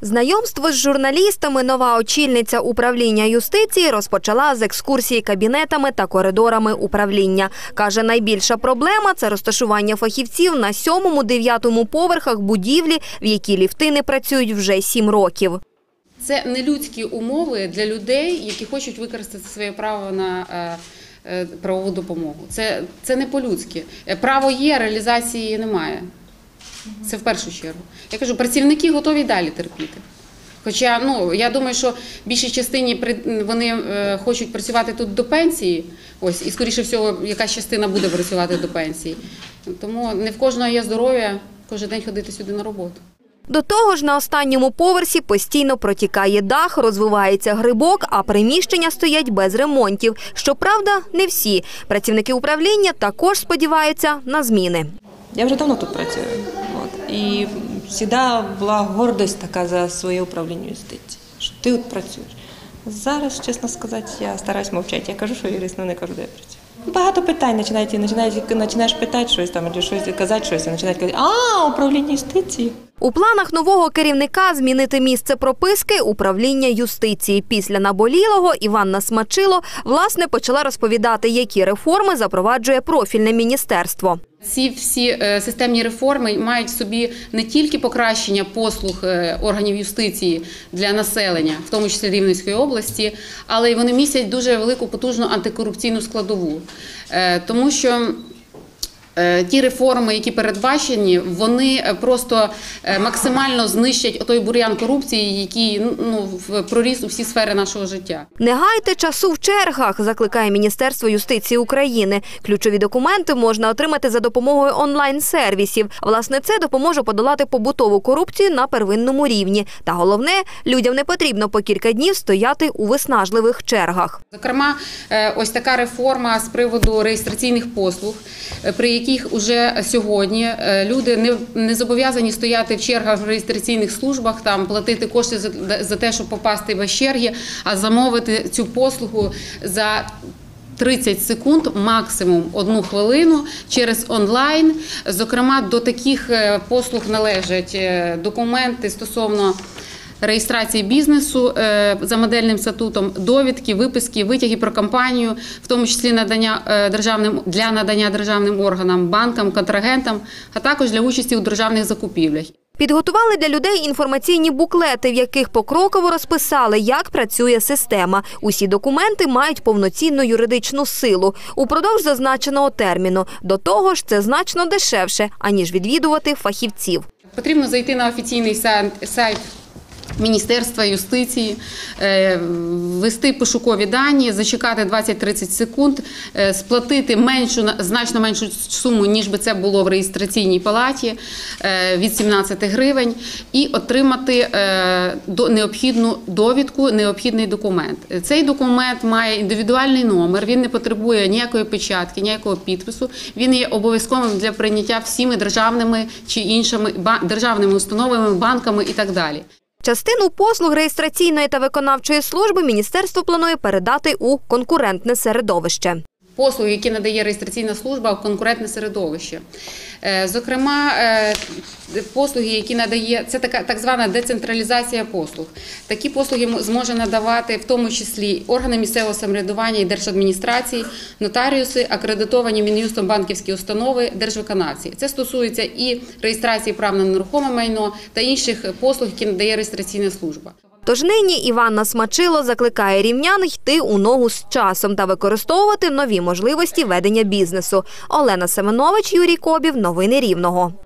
Знайомство з журналістами нова очільниця управління юстиції розпочала з екскурсії кабінетами та коридорами управління. Каже, найбільша проблема це розташування фахівців на сьомому-дев'ятому поверхах будівлі, в якій ліфти не працюють вже сім років. Це нелюдські умови для людей, які хочуть використати своє право на е, е, правову допомогу. Це, це не по-людськи. Е, Право є, реалізації немає. Це в першу чергу. Я кажу, працівники готові далі терпіти. Хоча ну, я думаю, що більшій частині при- вони е, хочуть працювати тут до пенсії, ось, і скоріше всього, якась частина буде працювати до пенсії. Тому не в кожного є здоров'я кожен день ходити сюди на роботу. До того ж, на останньому поверсі постійно протікає дах, розвивається грибок, а приміщення стоять без ремонтів. Щоправда, не всі. Працівники управління також сподіваються на зміни. Я вже давно тут працюю. От. І завжди була гордость така за своє управління юстиції, що ти тут працюєш. Зараз, чесно сказати, я стараюсь мовчати. Я кажу, що юрист, але не кажу, де я працюю. Багато питань починають, і починаєш питати щось там, або щось казати щось, і починають казати, а, управління юстиції. У планах нового керівника змінити місце прописки управління юстиції. Після наболілого Іванна Смачило власне почала розповідати, які реформи запроваджує профільне міністерство. Ці всі е, системні реформи мають собі не тільки покращення послуг е, органів юстиції для населення, в тому числі Рівненської області, але й вони містять дуже велику потужну антикорупційну складову, Е, тому що. Е, Ті реформи, які передбачені, вони е, просто е, максимально знищать той бур'ян корупції, який ну, в- проріс у всі сфери нашого життя. Не гайте часу в чергах, закликає Міністерство юстиції України. Ключові документи можна отримати за допомогою онлайн-сервісів. Власне, це допоможе подолати побутову корупцію на первинному рівні. Та головне, людям не потрібно по кілька днів стояти у виснажливих чергах. Зокрема, ось така реформа з приводу реєстраційних послуг, при яких уже сьогодні е, люди не, не зобов'язані стояти в чергах в реєстраційних службах, там платити кошти за, за те, щоб попасти без черги, а замовити цю послугу за 30 секунд, максимум одну хвилину через онлайн. Зокрема, до таких е, послуг належать е, документи стосовно. Реєстрації бізнесу е, за модельним статутом, довідки, виписки, витяги про компанію, в тому числі надання е, державним для надання державним органам, банкам, контрагентам, а також для участі у державних закупівлях. Підготували для людей інформаційні буклети, в яких покроково розписали, як працює система. Усі документи мають повноцінну юридичну силу упродовж зазначеного терміну. До того ж, це значно дешевше, аніж відвідувати фахівців. Потрібно зайти на офіційний сайт, сайт Міністерства юстиції, е, ввести пошукові дані, зачекати 20-30 секунд, е, сплатити меншу на- значно меншу суму, ніж би це було в реєстраційній палаті е, від 17 гривень, і отримати необхідну довідку, необхідний документ. Цей документ має індивідуальний номер, він не потребує ніякої печатки, ніякого підпису. Він є обов'язковим для прийняття всіми державними чи іншими державними установами, банками і так далі. Частину послуг реєстраційної та виконавчої служби міністерство планує передати у конкурентне середовище. Послуги, які надає реєстраційна служба в конкурентне середовище. Е, Зокрема, е, послуги, які надає, це така так звана децентралізація послуг. Такі послуги зможе надавати в тому числі органи місцевого самоврядування і держадміністрації, нотаріуси, акредитовані мін'юстом банківські установи, держвиконавці. Це стосується і реєстрації прав на нерухоме майно та інших послуг, які надає реєстраційна служба. Тож нині Іванна Смачило закликає рівнян йти у ногу з часом та використовувати нові можливості ведення бізнесу. Олена Семенович, Юрій Кобів. Новини Рівного.